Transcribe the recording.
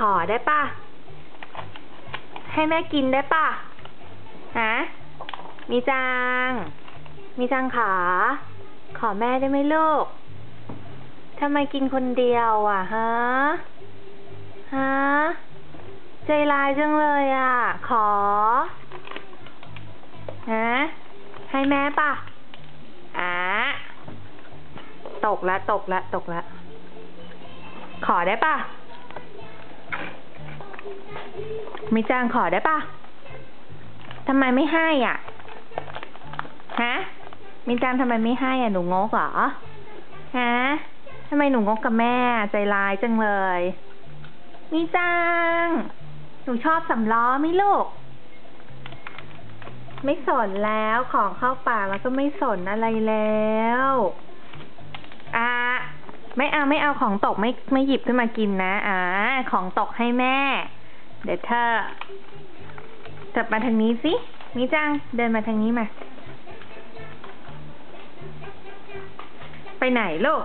ขอได้ป่ะ ให้แม่กินได้ป่ะฮะมีจัง มีจังขา ขอแม่ได้ไหมลูกทำไมกินคนเดียว อะฮะ ฮะ ใจร้ายจังเลยอะ ขอ ฮะ ให้แม่ป่ะอะตกละ ตกละ ตกละ ขอได้ป่ะ มีจางขอได้ปะทำไมไม่ให้อะ ฮะมีจางทำไมไม่ให้อะหนูงกเหรอ ฮะทำไมหนูงกกับแม่ใจร้ายจังเลยมีจางหนูชอบสำล้อไหมลูก ไม่สนแล้วของเข้าปากแล้วก็ไม่สนอะไรแล้วอ่าไม่เอาไม่เอาของตกไม่ไม่หยิบขึ้นมากินนะอ่าของตกให้แม่ เดี๋ยวเธอจับมาทางนี้สิ มิจัง เดินมาทางนี้มา ไปไหนลูก